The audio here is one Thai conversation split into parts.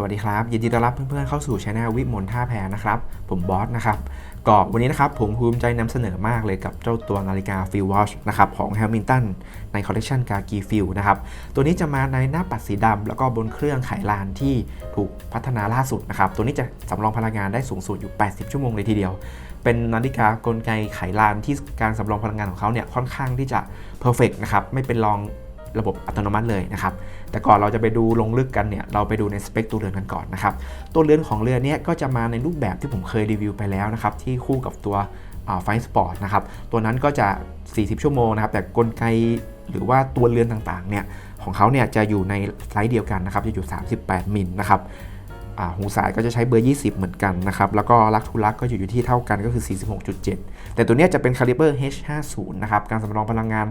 สวัสดีครับ ยินดีต้อนรับเพื่อนๆเข้าสู่ช anel วิมลท่าแพนะครับ ผมบอสนะครับก็วันนี้นะครับผมภูมิใจนำเสนอมากเลยกับเจ้าตัวนาฬิกา f i l Watch นะครับของ Hamilton ในคอลเล c ชันกากีฟิลนะครับตัวนี้จะมาในหน้าปัดสีดำแล้วก็บนเครื่องไขลานที่ถูกพัฒนาล่าสุดนะครับตัวนี้จะสำรองพลังงานได้สูงสุดอยู่ 80 ชั่วโมงเลยทีเดียว เป็นนาฬิกากลไกไขลานที่การสำรองพลังงานของเขาเนี่ยค่อนข้างที่จะ perfect นะครับไม่เป็นรอง ระบบอัตโนมัติเลยนะครับ แต่ก่อนเราจะไปดูลงลึกกันเนี่ย เราไปดูในสเปคตัวเรือนกันก่อนนะครับ ตัวเรือนของเรือนเนี้ก็จะมาในรูปแบบที่ผมเคยรีวิวไปแล้วนะครับ ที่คู่กับตัวไฟสปอร์ตนะครับ ตัวนั้นก็จะ 40 ชั่วโมงนะครับ แต่กลไกหรือว่าตัวเรือนต่างๆเนี่ย ของเขาเนี่ยจะอยู่ในไซส์เดียวกันนะครับ จะอยู่ 38 มิลนะครับ หูสายก็จะใช้เบอร์ 20 เหมือนกันนะครับ แล้วก็ลักทุลักก็อยู่อยู่ที่เท่ากันก็คือ 46.7 แต่ตัวเนี้ยจะเป็นคาลิเบอร์ H50 นะครับ การสำรองพลังงาน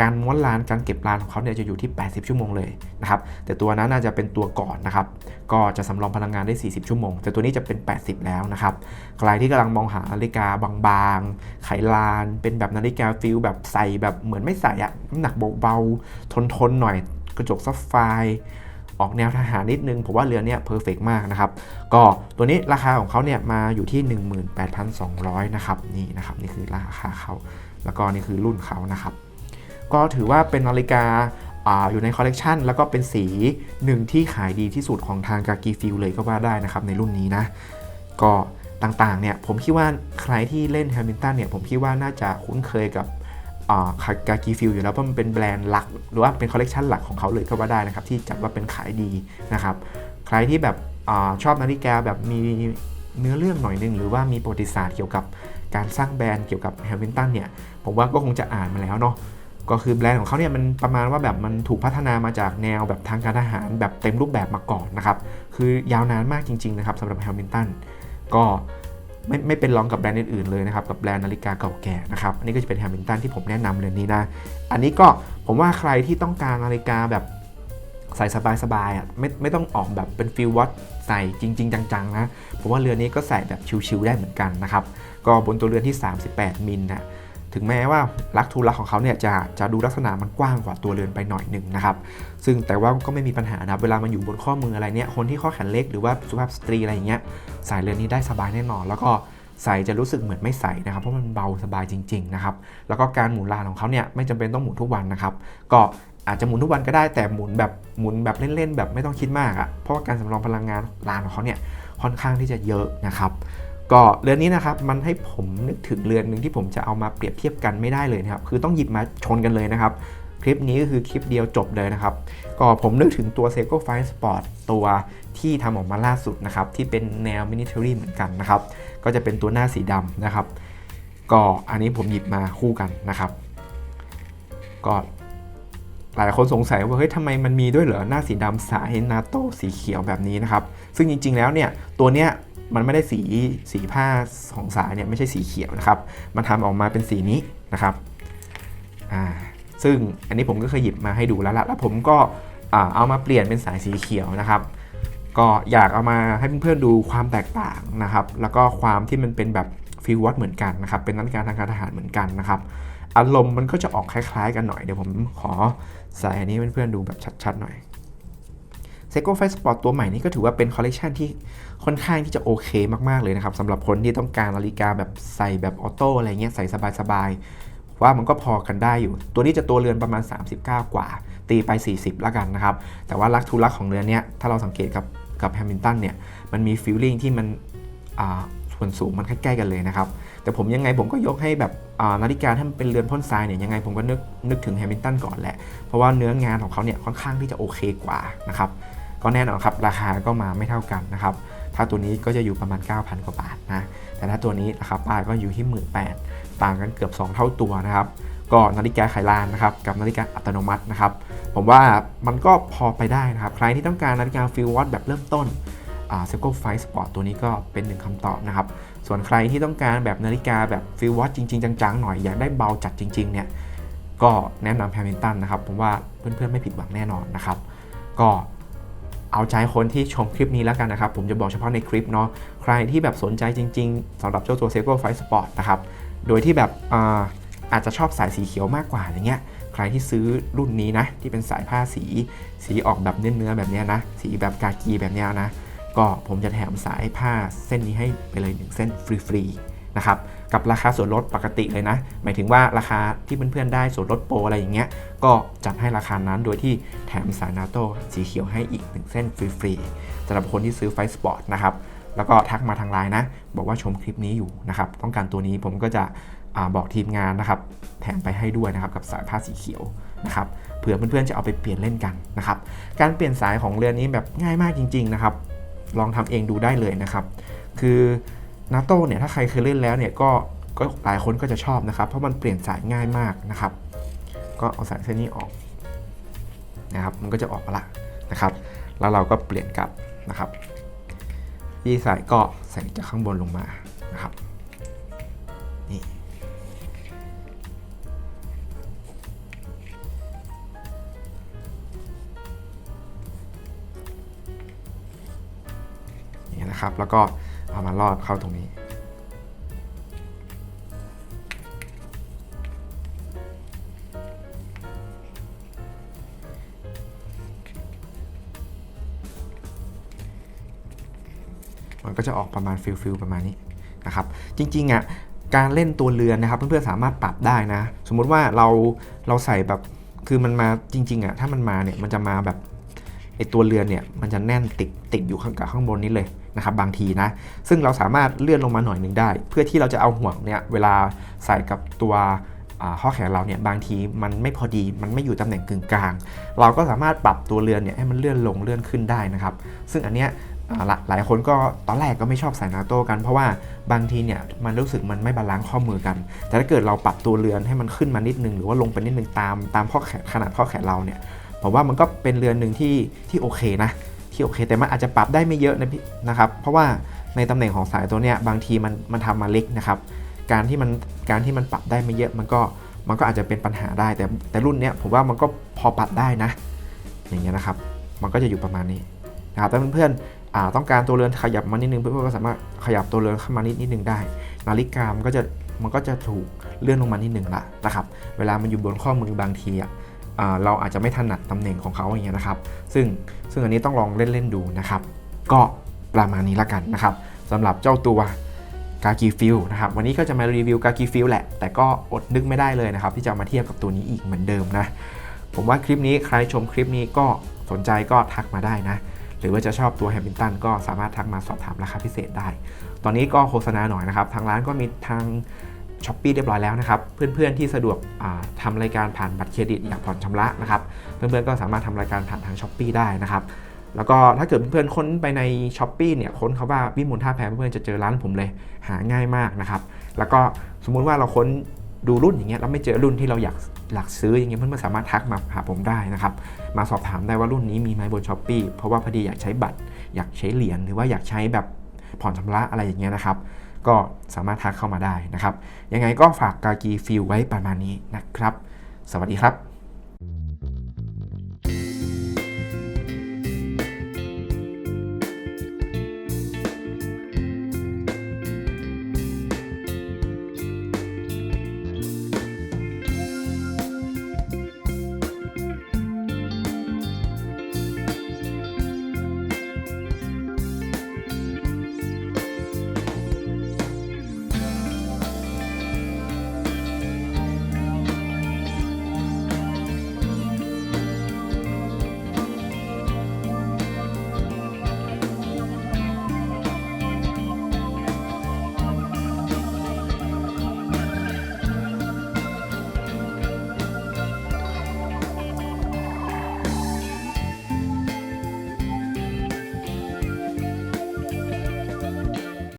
การม้วนลาน การเก็บลานของเขาเนี่ยจะอยู่ที่ 80 ชั่วโมงเลยนะครับ แต่ตัวนั้นน่าจะเป็นตัวก่อนนะครับ ก็จะสำรองพลังงานได้ 40 ชั่วโมง แต่ตัวนี้จะเป็น 80 แล้วนะครับ ใครที่กำลังมองหานาฬิกาบางๆ ไขลาน เป็นแบบนาฬิกาฟิลแบบใส่แบบเหมือนไม่ใส่อะน้ำหนักเบาๆ ทนๆ หน่อย กระจกซับไฟร์ ออกแนวทหารนิดนึง ผมว่าเรือเนี้ยเพอร์เฟกมากนะครับ ก็ตัวนี้ราคาของเขาเนี่ยมาอยู่ที่ 18,200 นะครับ นี่นะครับ นี่คือราคาเขา แล้วก็นี่คือรุ่นเขานะครับ ก็ถือว่าเป็นนาฬิกาอาอยู่ในคอลเลกชันแล้วก็เป็นสีหนึ่งที่ขายดีที่สุดของทางกากีฟิลเลยก็ว่าได้นะครับในรุ่นนี้นะ ก็ต่างๆเนี่ยผมคิดว่าใครที่เล่นแฮมิลตันเนี่ยผมคิดว่าน่าจะคุ้นเคยกับ กากีฟิลอยู่แล้วเพราะมันเป็นแบรนด์หลัก หรือว่าเป็นคอลเลกชันหลักของเขาเลยก็ว่าได้นะครับ ที่จัดว่าเป็นขายดีนะครับ ใครที่แบบอชอบนาฬิกาแบบมีเนื้อเรื่องหน่อยนึง หรือว่ามีประวัติศาสตร์เกี่ยวกับการสร้างแบรนด์เกี่ยวกับแฮมิลตันเนี่ย ผมว่าก็คงจะอ่านมาแล้วเนาะก็คือแบรนด์ของเขาเนี่ยมันประมาณว่าแบบมันถูกพัฒนามาจากแนวแบบทางการทหารแบบเต็มรูปแบบมาก่อนนะครับ คือยาวนานมากจริง ๆ นะครับสำหรับแฮมิลตันก็ ไม่ไม่เป็นรองกับแบรนด์อื่นๆเลยนะครับกับแบรนด์นาฬิกาเก่าแก่นะครับอันนี้ก็จะเป็นแฮมิลตันที่ผมแนะนำเรือนนี้นะอันนี้ก็ผมว่าใครที่ต้องการนาฬิกาแบบใส่สบายๆอะไม่ไม่ต้องออกแบบเป็นฟิลวอตใส่จริง ๆ จังๆนะผมว่าเรือนนี้ก็ใส่แบบชิวๆได้เหมือนกันนะครับก็บนตัวเรือนที่ 38 มิลนะ ถึงแม้ว่าลักทูลักของเขาเนี่ยจะจะดูลักษณะมันกว้างกว่าตัวเรือนไปหน่อยหนึ่งนะครับ ซึ่งแต่ว่าก็ไม่มีปัญหานะเวลามันอยู่บนข้อมืออะไรเนี่ยคนที่ข้อแขนเล็กหรือว่าสุภาพสตรีอะไรอย่างเงี้ยใส่เรือนนี้ได้สบายแน่นอน แล้วก็ใส่จะรู้สึกเหมือนไม่ใส่นะครับ เพราะมันเบาสบายจริงๆนะครับแล้วก็การหมุนลานของเขาเนี่ยไม่จำเป็นต้องหมุนทุกวันนะครับ ก็อาจจะหมุนทุกวันก็ได้แต่หมุนแบบหมุนแบบเล่นๆแบบไม่ต้องคิดมากอะ่ะเพราะว่าการสำรองพลังงานลานของเขาเนี่ยค่อนข้างที่จะเยอะนะครับ ก็เรือนนี้นะครับมันให้ผมนึกถึงเรือนหนึ่งที่ผมจะเอามาเปรียบเทียบกันไม่ได้เลยนะครับคือต้องหยิบมาชนกันเลยนะครับ คลิปนี้ก็คือคลิปเดียวจบเลยนะครับ ก็ผมนึกถึงตัว Seiko Fine Sport ตัวที่ทำออกมาล่าสุดนะครับ ที่เป็นแนวมินิเทอรี่เหมือนกันนะครับ ก็จะเป็นตัวหน้าสีดำนะครับ ก็อันนี้ผมหยิบมาคู่กันนะครับก็หลายคนสงสัยว่าเฮ้ยทำไมมันมีด้วยเหรอหน้าสีดำสายนาโต้สีเขียวแบบนี้นะครับ ซึ่งจริงๆแล้วเนี่ยตัวเนี้ย มันไม่ได้สีสีผ้าของสายเนี่ยไม่ใช่สีเขียวนะครับ มันทำออกมาเป็นสีนี้นะครับอ่าซึ่งอันนี้ผมก็เคยหยิบมาให้ดูแล้วละแล้วผมก็อ่าเอามาเปลี่ยนเป็นสายสีเขียวนะครับ ก็อยากเอามาให้เพื่อนๆดูความแตกต่างนะครับ แล้วก็ความที่มันเป็นแบบฟิลวัตเหมือนกันนะครับ เป็นนาฬิกาทางการทหารเหมือนกันนะครับ อารมณ์มันก็จะออกคล้ายๆ กันหน่อยเดี๋ยวผมขอใส่อันนี้เพื่อนๆดูแบบชัดๆหน่อย s e c o f i Sport ตัวใหม่นี้ก็ถือว่าเป็นคอลเลกชันที่ค่อนข้างที่จะโอเคมากๆเลยนะครับสำหรับคนที่ต้องการนาฬิกาแบบใส่แบบออโต้อะไรเงี้ยใส่สบายๆว่ามันก็พอกันได้อยู่ ตัวนี้จะตัวเรือนประมาณ 39 กว่า ตีไป 40 แล้วกันนะครับ แต่ว่าลักทูลักของเรือนเนี้ยถ้าเราสังเกตกับกับแฮมิลตันเนี่ยมันมีฟีลลิ่งที่มันส่วนสูงมันใกล้ๆกันเลยนะครับ แต่ผมยังไงผมก็ยกให้แบบนาฬิกาถ้ามันเป็นเรือนพ่นทรายเนี่ยยังไงผมก็นึกนึกถึงแฮมิลตันก่อนแหละ เพราะว่าเนื้องานของเขาเนี่ยค่อนข้างที่จะโอเคกว่านะครับ ก็แน่นอนครับราคาก็มาไม่เท่ากันนะครับถ้าตัวนี้ก็จะอยู่ประมาณ 9,000 กว่าบาทนะแต่ถ้าตัวนี้ราคาป้ายก็อยู่ที่ 18,000ต่างกันเกือบ 2 เท่าตัวนะครับก็นาฬิกาไขลานนะครับกับนาฬิกาอัตโนมัตินะครับผมว่ามันก็พอไปได้นะครับ ใครที่ต้องการนาฬิกาฟิลวอตแบบเริ่มต้นเซโก้ไฟสปอร์ตตัวนี้ก็เป็นหนึ่งคำตอบนะครับ ส่วนใครที่ต้องการแบบนาฬิกาแบบฟิลวอตจริง ๆ จังๆ หน่อย อยากได้เบาจัดจริง ๆ เนี่ย ก็แนะนำแฮมิลตันนะครับ ผมว่าเพื่อนๆ ไม่ผิดหวังแน่นอนนะครับ ก็ เอาใจคนที่ชมคลิปนี้แล้วกันนะครับ ผมจะบอกเฉพาะในคลิปเนาะใครที่แบบสนใจจริง ๆสำหรับเจ้าตัว Seiko Fight Sport นะครับ โดยที่แบบอาอาจจะชอบสายสีเขียวมากกว่าอย่างเงี้ยใครที่ซื้อรุ่นนี้นะ ที่เป็นสายผ้าสีสีออกแบบเนื้อๆแบบเนี้ยนะ สีแบบกากีแบบเนี้ยนะ ก็ผมจะแถมสายผ้าเส้นนี้ให้ไปเลยหนึ่งเส้นฟรีๆ นะครับกับราคาส่วนลดปกติเลยนะ หมายถึงว่าราคาที่เพื่อนๆได้ส่วนลดโปรอะไรอย่างเงี้ยก็จัดให้ราคานั้นโดยที่แถมสายนาโต้สีเขียวให้อีกหนึ่งเส้นฟรีๆสำหรับคนที่ซื้อไฟสปอร์ตนะครับแล้วก็ทักมาทางไลน์นะ บอกว่าชมคลิปนี้อยู่นะครับต้องการตัวนี้ผมก็จะอบอกทีมงานนะครับแถมไปให้ด้วยนะครับกับสายผ้าสีเขียวนะครับเผื่อเพื่อนๆจะเอาไปเปลี่ยนเล่นกันนะครับการเปลี่ยนสายของเรือนนี้แบบง่ายมากจริง ๆนะครับ ลองทำเองดูได้เลยนะครับ คือ นาโต้เนี่ยถ้าใครเคยเล่นแล้วเนี่ยก็ก็หลายคนก็จะชอบนะครับ เพราะมันเปลี่ยนสายง่ายมากนะครับ ก็เอาสายเส้นนี้ออกนะครับ มันก็จะออกมาละนะครับ แล้วเราก็เปลี่ยนกลับนะครับที่สายก็ใส่จากข้างบนลงมานะครับนี่นี่นะครับแล้วก็ เอามาลอดเข้าตรงนี้ มันก็จะออกประมาณฟิลฟิลประมาณนี้นะครับ จริงๆอะการเล่นตัวเรือนนะครับเพื่อนๆสามารถปรับได้นะ สมมุติว่าเราเราใส่แบบคือมันมาจริงๆอะถ้ามันมาเนี่ยมันจะมาแบบไอตัวเรือนเนี่ยมันจะแน่นติดติดอยู่ข้างกับข้างบนนี้เลย นะครับบางทีนะ ซึ่งเราสามารถเลื่อนลงมาหน่อยหนึ่งได้ เพื่อที่เราจะเอาห่วงเนี่ยเวลาใส่กับตัวข้อแขนเราเนี่ยบางทีมันไม่พอดีมันไม่อยู่ตำแหน่งกึ่งกลาง เราก็สามารถปรับตัวเรือนเนี่ยให้มันเลื่อนลงเลื่อนขึ้นได้นะครับ ซึ่งอันเนี้ยหลาหลายคนก็ตอนแรกก็ไม่ชอบใส่นาโต้กันเพราะว่าบางทีเนี่ยมันรู้สึกมันไม่บาลานซ์ข้อมือกัน แต่ถ้าเกิดเราปรับตัวเรือนให้มันขึ้นมานิดนึง หรือว่าลงไปนิดนึงตามตามข้อแขนขนาดข้อแขนเราเนี่ยผมว่ามันก็เป็นเรือนหนึ่งที่ที่โอเคนะ ที่โอเค แต่มันอาจจะปรับได้ไม่เยอะนะพี่นะครับ เพราะว่าในตำแหน่งของสายตัวเนี้ยบางทีมันมันทำมาเล็กนะครับ การที่มันการที่มันปรับได้ไม่เยอะมันก็มันก็อาจจะเป็นปัญหาได้ แต่แต่รุ่นเนี้ยผมว่ามันก็พอปรับได้นะ อย่างเงี้ยนะครับ มันก็จะอยู่ประมาณนี้นะครับแต่เพื่อนๆอ่าต้องการตัวเรือนขยับมานิดนึงเพื่อนๆก็สามารถขยับตัวเรือนเข้ามานิดนิดนึงได้ นาฬิกามันก็จะมันก็จะถูกเลื่อนลงมานิดนึงละนะครับ เวลามันอยู่บนข้อมือบางทีอะ เราอาจจะไม่ถนัดตำแหน่งของเขาอย่างเงี้ยนะครับ ซึ่งซึ่งอันนี้ต้องลองเล่นๆดูนะครับ ก็ประมาณนี้ละกันนะครับสำหรับเจ้าตัวกากีฟิลนะครับวันนี้ก็จะมารีวิวกากีฟิลแหละ แต่ก็อดนึกไม่ได้เลยนะครับ ที่จะมาเทียบกับตัวนี้อีกเหมือนเดิมนะ ผมว่าคลิปนี้ใครชมคลิปนี้ก็สนใจก็ทักมาได้นะ หรือว่าจะชอบตัวแฮม i ินตันก็สามารถทักมาสอบถามราคาพิเศษได้ ตอนนี้ก็โฆษณาหน่อยนะครับ ทางร้านก็มีทาง ช้อปปีเรียบร้อยแล้วนะครับ เพื่อนๆที่สะดวกอ่าทำรายการผ่านบัตรเครดิตอยากผ่อนชำระนะครับ เพื่อนๆก็สามารถทำรายการผ่านทางช้อปปีได้นะครับ แล้วก็ถ้าเกิดเพื่อนๆค้นไปในช้อปปีเนี่ยค้นคาว่าวิมลท่าแพเพื่อนๆจะเจอร้านผมเลยหาง่ายมากนะครับ แล้วก็สมมุติว่าเราค้นดูรุ่นอย่างเงี้ยเราไม่เจอรุ่นที่เราอยากอยากซื้ออย่างเงี้ยเพื่อนๆสามารถทักมาหาผมได้นะครับ มาสอบถามได้ว่ารุ่นนี้มีไหมบนช้อปปีเพราะว่าพอดีอยากใช้บัตร อยากใช้เหรียญหรือว่าอยากใช้แบบผ่อนชำระอะไรอย่างเงี้ยนะครับ ก็สามารถทักเข้ามาได้นะครับ ยังไงก็ฝากกากีฟิลไว้ประมาณนี้นะครับ สวัสดีครับ